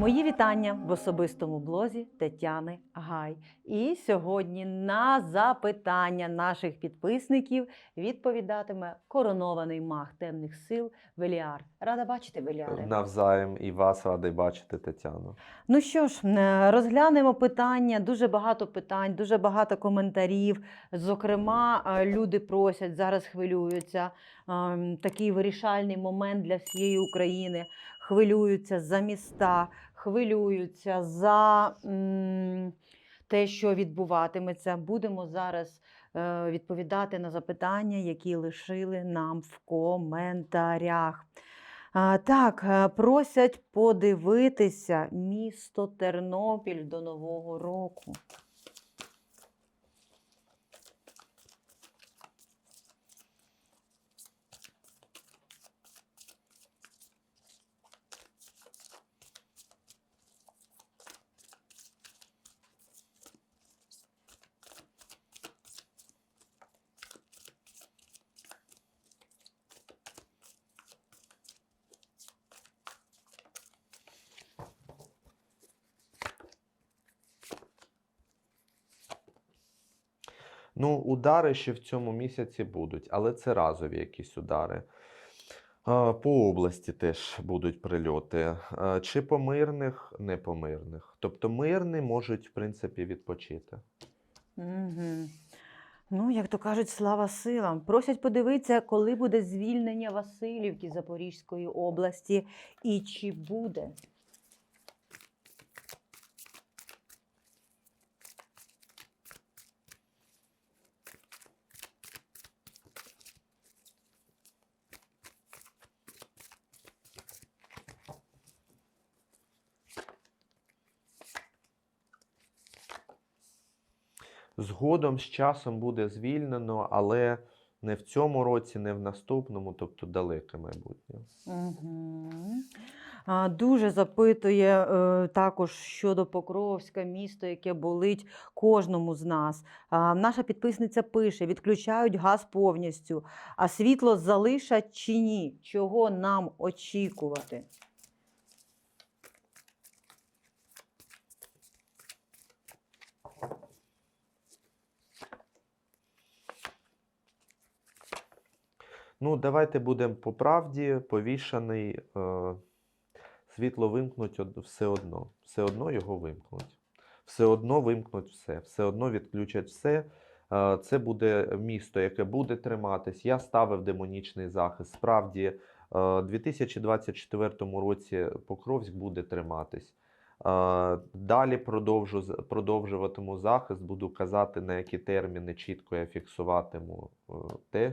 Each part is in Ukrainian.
Мої вітання в особистому блозі Тетяни Гай. І сьогодні на запитання наших підписників відповідатиме коронований маг темних сил Веліар. Рада бачити Веліаре. Навзаєм і вас радий бачити, Тетяно. Ну що ж, розглянемо питання. Дуже багато питань, дуже багато коментарів. Зокрема, люди просять зараз хвилюються. Такий вирішальний момент для всієї України. Хвилюються за міста, хвилюються за те, що відбуватиметься. Будемо зараз е, відповідати на запитання, які лишили нам в коментарях. Так, е, просять подивитися місто Тернопіль до Нового року. Ну, удари ще в цьому місяці будуть, але це разові якісь удари. По області теж будуть прильоти. Чи по мирних, не по мирних. Тобто мирні можуть, в принципі, відпочити. Угу. Ну, як то кажуть, слава силам. Просять подивитися, коли буде звільнення Васильівки Запорізької області і чи буде. Згодом з часом буде звільнено, але не в цьому році, не в наступному, тобто далеке майбутнє. Дуже запитує е, також щодо Покровська, місто, яке болить кожному з нас. Наша підписниця пише: відключають газ повністю, а світло залишать чи ні? Чого нам очікувати? Ну, давайте будемо по правді. Повішаний е, світло вимкнуть все одно. Все одно його вимкнуть. Все одно вимкнуть все, все одно відключать все. Е, це буде місто, яке буде триматись. Я ставив демонічний захист. Справді, е, у 2024 році Покровськ буде триматись. Е, Далі продовжу, продовжуватиму захист, буду казати, на які терміни чітко я фіксуватиму е, те,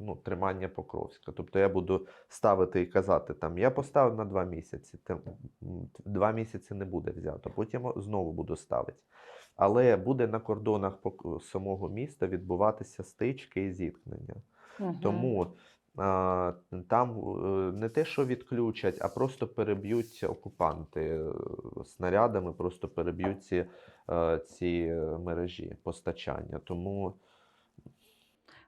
ну, тримання Покровська. Тобто я буду ставити і казати, там, я поставив на два місяці, тем- м, два місяці не буде взято, потім знову буду ставити. Але буде на кордонах самого міста відбуватися стички і зіткнення. Мгм. Тому там е, не те, що відключать, а просто переб'ють окупанти е, снарядами, просто переб'ють ці, е, ці мережі постачання. Тому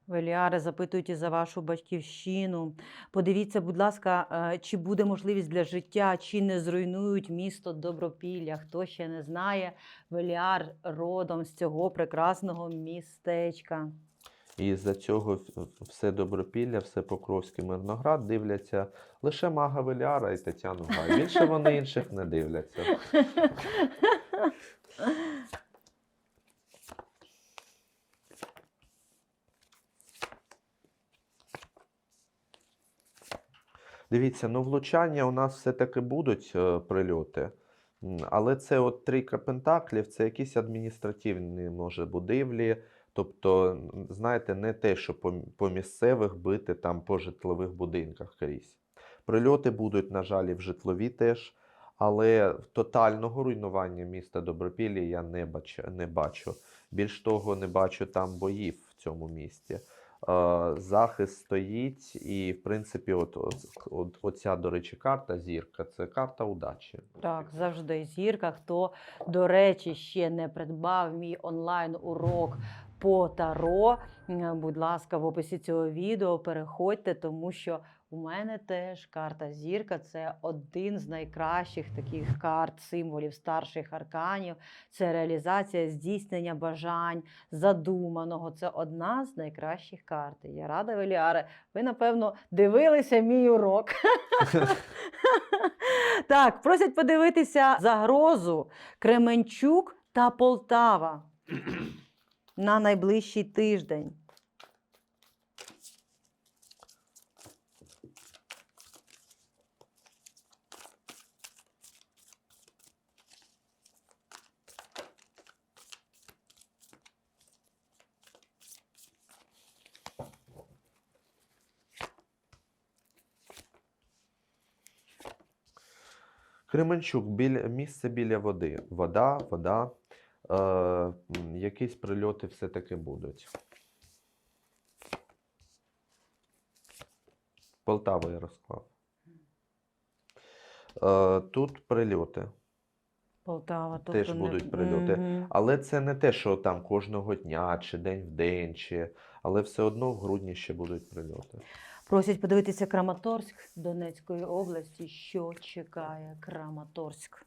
Веліари запитують за вашу батьківщину. Подивіться, будь ласка, чи буде можливість для життя, чи не зруйнують місто Добропілля. Хто ще не знає, Веліар родом з цього прекрасного містечка. І за цього все Добропілля, все Покровський Мирноград дивляться лише Мага Веліара і Тетяну Гай. Більше вони інших не дивляться. Дивіться, ну влучання у нас все-таки будуть е, прильоти. Але це от трійка пентаклів, це якісь адміністративні, може, будівлі. Тобто, знаєте, не те, що по, по місцевих бити там по житлових будинках крізь. Прильоти будуть, на жаль, і в житлові теж. Але тотального руйнування міста Добропілля я не бачу, не бачу. Більш того, не бачу там боїв в цьому місті. Е, захист стоїть, і, в принципі, от, от, от, оця, до речі, карта зірка це карта удачі. Так, завжди зірка. Хто, до речі, ще не придбав мій онлайн-урок по таро, будь ласка, в описі цього відео переходьте, тому що У мене теж карта зірка це один з найкращих таких карт, символів старших арканів. Це реалізація здійснення бажань, задуманого. Це одна з найкращих карт. Я рада, Веліаре. Ви, напевно, дивилися мій урок. Так, просять подивитися загрозу Кременчук та Полтава на найближчий тиждень. Кременчук, біля, місце біля води. Вода, вода. Е, якісь прильоти все-таки будуть. Полтава я розклав. Е, тут прильоти. Полтава, тобто Теж не- будуть прильоти. Мгм. Але це не те, що там кожного дня, чи день в день, чи... але все одно в грудні ще будуть прильоти. Просять подивитися Краматорськ Донецької області. Що чекає Краматорськ?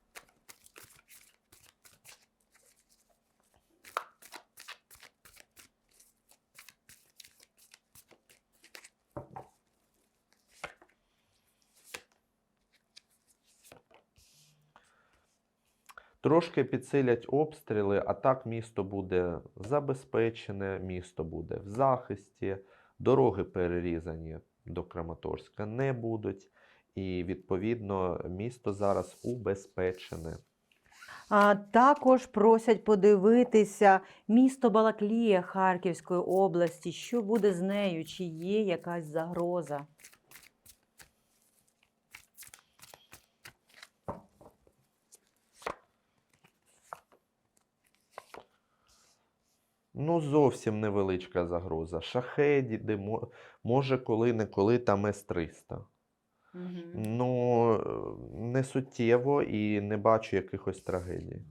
Трошки підсилять обстріли, а так місто буде забезпечене, місто буде в захисті, дороги перерізані до Краматорська не будуть. І відповідно місто зараз убезпечене. А також просять подивитися місто Балаклія Харківської області. Що буде з нею? Чи є якась загроза? Ну, зовсім невеличка загроза. Шахеді, де мо- може коли-неколи там С-300. Ну, е, не суттєво і не бачу якихось трагедій.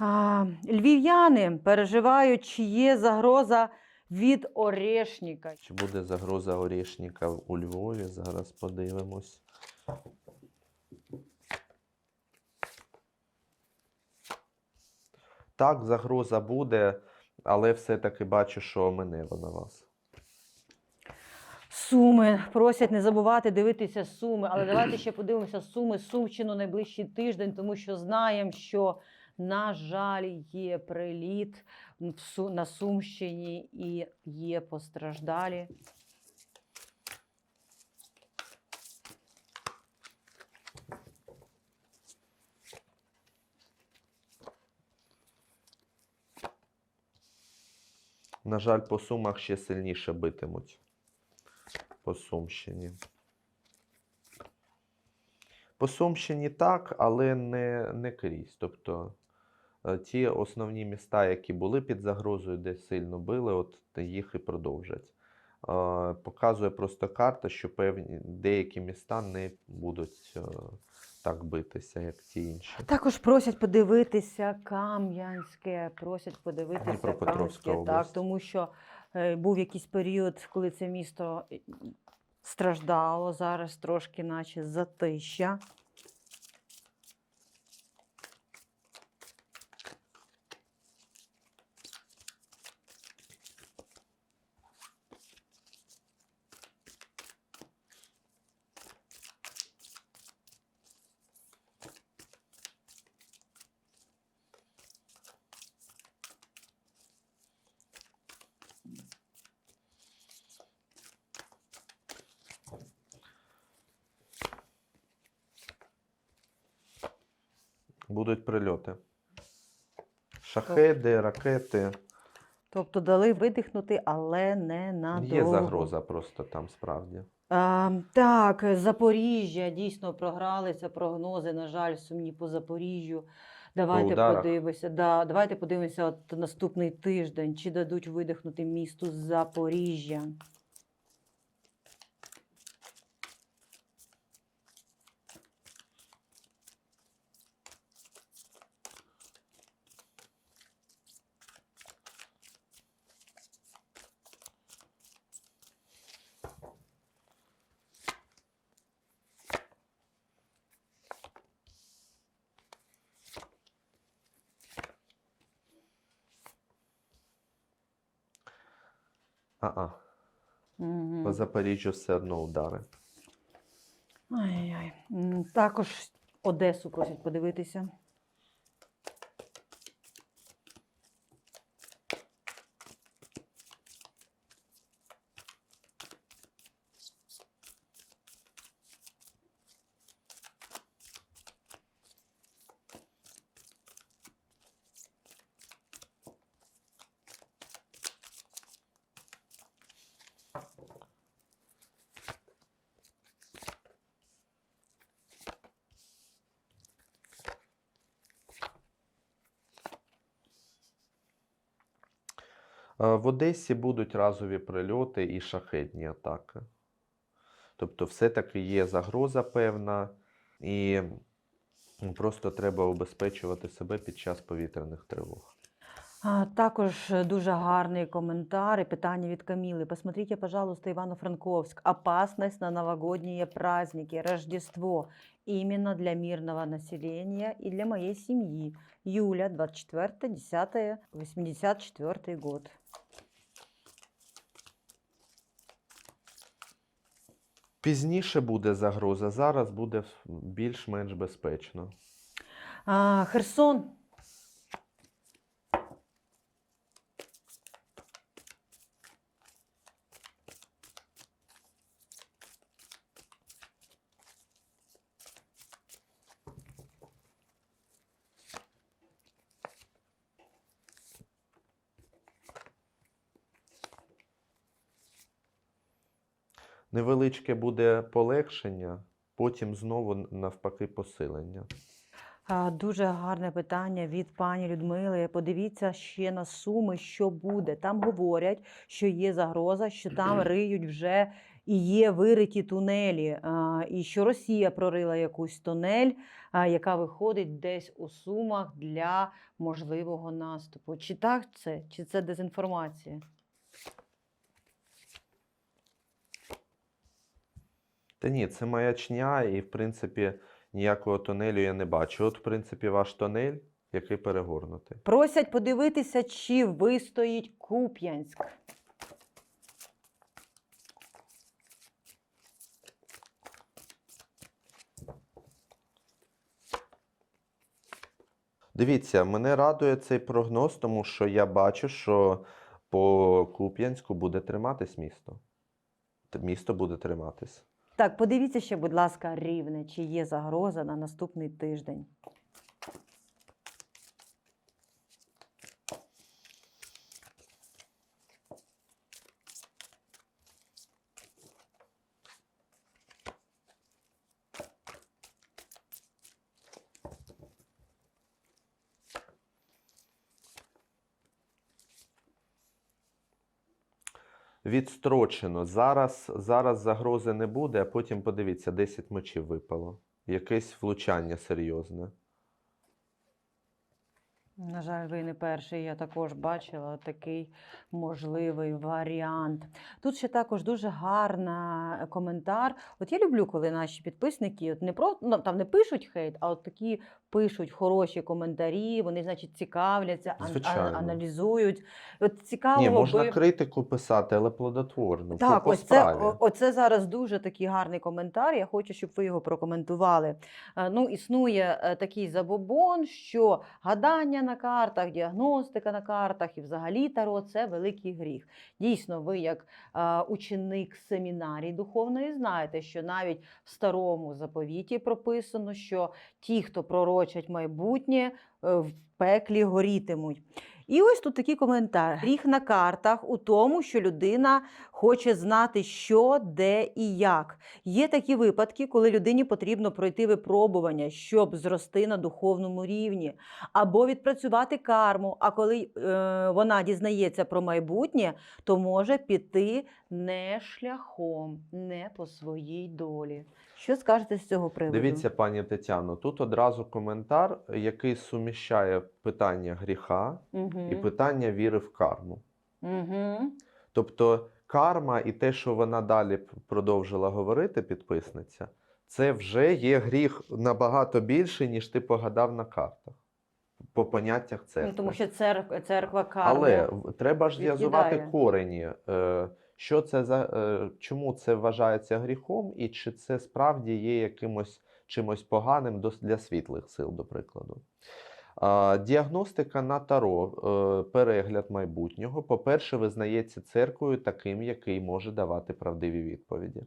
А, львів'яни переживають, чи є загроза від Орешника. Чи буде загроза Орішника у Львові? Зараз подивимось. Так, загроза буде, але все-таки бачу, що мене на вас. Суми просять не забувати дивитися суми, але давайте ще подивимося суми Сумщину найближчий тиждень, тому що знаємо, що, на жаль, є приліт на Сумщині і є постраждалі. На жаль, по сумах ще сильніше битимуть. По Сумщині. По Сумщині так, але не, не крізь. Тобто е, ті основні міста, які були під загрозою, де сильно били, от їх і продовжать. Е, Показує просто карта, що певні деякі міста не будуть е, так битися, як ті інші. Також просять подивитися Кам'янське, просять подивитися Кам'янське, так, тому що е, був якийсь період, коли це місто е, страждало, зараз трошки наче затища. Будуть прильоти. Шахеди, ракети. Тобто дали видихнути, але не надовго. Є загроза просто там справді. А, так, Запоріжжя дійсно програлися прогнози. На жаль, сумні по Запоріжжю. Давайте ударах. подивимося. Да, давайте подивимося от наступний тиждень, чи дадуть видихнути місту Запоріжжя. А-а. Угу. По Запоріжжю все одно удари. Ай-яй. Також Одесу просять подивитися. В Одесі будуть разові прильоти і шахетні атаки. Тобто, все-таки є загроза певна, і просто треба убезпечувати себе під час повітряних тривог. Також е, дуже гарний коментар і питання від Каміли. Посмотрите, пожалуйста, Ивано-Франковск. Опасность на новогодние праздники, Рождество. Именно для мирного населения и для моей семьи. Юля, 24 10 84 год. Пізніше буде загроза, зараз буде більш-менш безпечно. А, Херсон. Невеличке буде полегшення, потім знову навпаки посилення. Дуже гарне питання від пані Людмили. Подивіться ще на суми, що буде. Там говорять, що є загроза, що там риють вже і є вириті тунелі, і що Росія прорила якусь тунель, яка виходить десь у сумах для можливого наступу. Чи так це, чи це дезінформація? Та ні, це маячня, і в принципі ніякого тунелю я не бачу. От, в принципі, ваш тунель, який перегорнутий. Просять подивитися, чи вистоїть Куп'янськ. Дивіться, мене радує цей прогноз, тому що я бачу, що по Куп'янську буде триматись місто. Місто буде триматись. Так, подивіться ще, будь ласка, рівне, чи є загроза на наступний тиждень. Відстрочено. Зараз, зараз загрози не буде, а потім подивіться, 10 мечів випало. Якесь влучання серйозне. На жаль, ви не перший. Я також бачила такий можливий варіант. Тут ще також дуже гарна коментар. От я люблю, коли наші підписники от не про ну, там не пишуть хейт, а от такі пишуть хороші коментарі. Вони, значить, цікавляться, Звичайно. аналізують. От цікаво Ні, можна би... критику писати, але плодотворно. Так, ось це, оце зараз дуже такий гарний коментар. Я хочу, щоб ви його прокоментували. Е, Ну, існує е, такий забобон, що гадання на картах, діагностика на картах і взагалі таро це великий гріх. Дійсно, ви, як ученик семінарії духовної, знаєте, що навіть в старому заповіті прописано, що ті, хто пророчать майбутнє, в пеклі горітимуть. І ось тут такий коментар. Гріх на картах у тому, що людина хоче знати, що, де і як. Є такі випадки, коли людині потрібно пройти випробування, щоб зрости на духовному рівні, або відпрацювати карму. А коли е, вона дізнається про майбутнє, то може піти не шляхом, не по своїй долі. Що скажете з цього приводу? Дивіться, пані Тетяно, тут одразу коментар, який суміщає питання гріха угу. і питання віри в карму. Угу. Тобто карма і те, що вона далі продовжила говорити, підписниця, це вже є гріх набагато більший, ніж ти погадав на картах. по поняттях церкви. Ну, тому що церква, церква карми. Але треба ж з'язувати корені. е, Що це за е, чому це вважається гріхом, і чи це справді є якимось чимось поганим для світлих сил, до прикладу. Діагностика на таро, е, перегляд майбутнього, по-перше, визнається церквою таким, який може давати правдиві відповіді.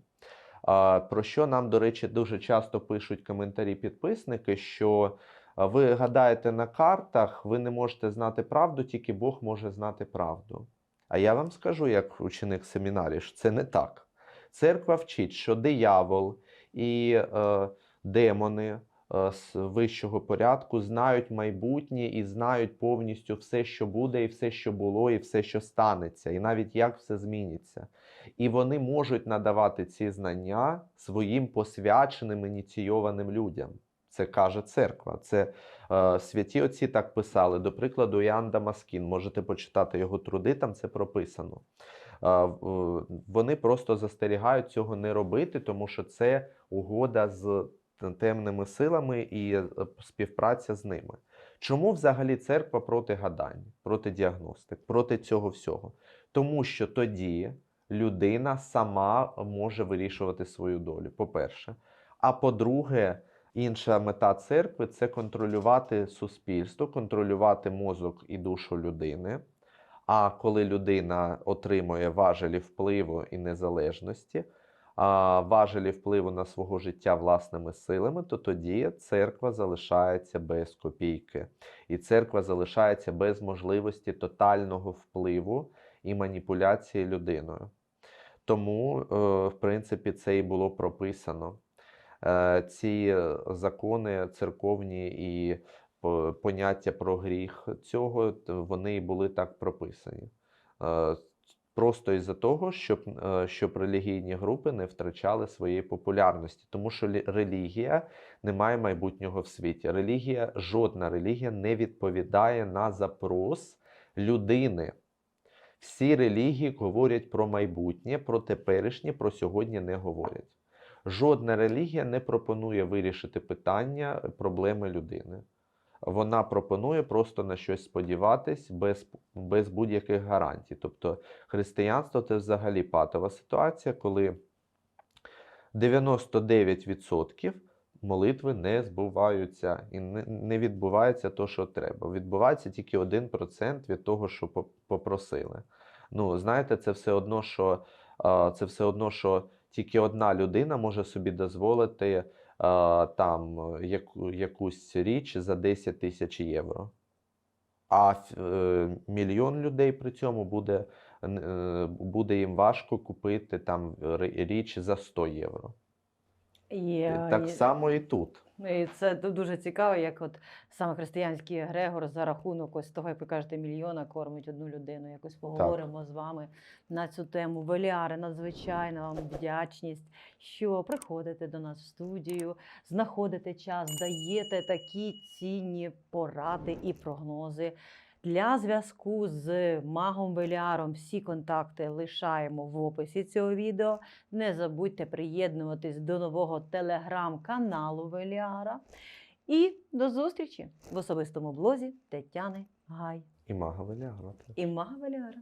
Про що нам, до речі, дуже часто пишуть коментарі підписники, що ви гадаєте на картах, ви не можете знати правду, тільки Бог може знати правду. А я вам скажу, як ученик семінарі, що це не так. Церква вчить, що диявол і е, демони е, з вищого порядку знають майбутнє і знають повністю все, що буде, і все, що було, і все, що станеться, і навіть як все зміниться. І вони можуть надавати ці знання своїм посвяченим ініційованим людям. Це каже церква. Це е, святі отці так писали. До прикладу, Іоанн Дамаскін. Можете почитати його труди, там це прописано. Е, в- вони просто застерігають цього не робити, тому що це угода з темними силами і е, співпраця з ними. Чому взагалі церква проти гадань, проти діагностик, проти цього всього? Тому що тоді людина сама може вирішувати свою долю, по-перше. А по-друге, інша мета церкви це контролювати суспільство, контролювати мозок і душу людини. А коли людина отримує важелі впливу і незалежності, важелі впливу на свого життя власними силами, то тоді церква залишається без копійки. І церква залишається без можливості тотального впливу і маніпуляції людиною. Тому, е, в принципі, це і було прописано. Е, Ці е, закони церковні і поняття про гріх цього, вони були так прописані. Е, Просто із-за того, щоб, щоб релігійні групи не втрачали своєї популярності, тому що релігія не має майбутнього в світі. Релігія, жодна релігія не відповідає на запрос людини. Всі релігії говорять про майбутнє, про теперішнє, про сьогодні не говорять. Жодна релігія не пропонує вирішити питання, е, проблеми людини. Вона пропонує просто на щось сподіватись без, без будь-яких гарантій. Тобто християнство це взагалі патова ситуація, коли 99% молитви не збуваються і не, відбувається то, що треба. Відбувається тільки 1% від того, що попросили. Ну, знаєте, це все одно, що це все одно, що тільки одна людина може собі дозволити е, там е, яку, якусь річ за 10 тисяч євро. А е, мільйон людей при цьому буде, е, буде їм важко купити там річ за 100 євро. Е, Так є. само і тут. І це дуже цікаво, як от саме християнський Егрегор за рахунок ось того, як ви кажете, мільйона кормить одну людину. Якось поговоримо з вами на цю тему. Веліари, надзвичайна вам вдячність, що приходите до нас в студію, знаходите час, даєте такі цінні поради і прогнози. Для зв'язку з магом Веліаром всі контакти лишаємо в описі цього відео. Не забудьте приєднуватись до нового телеграм-каналу Веліара. І до зустрічі в особистому блозі Тетяни Гай І мага Веліара. і Мага Веліара.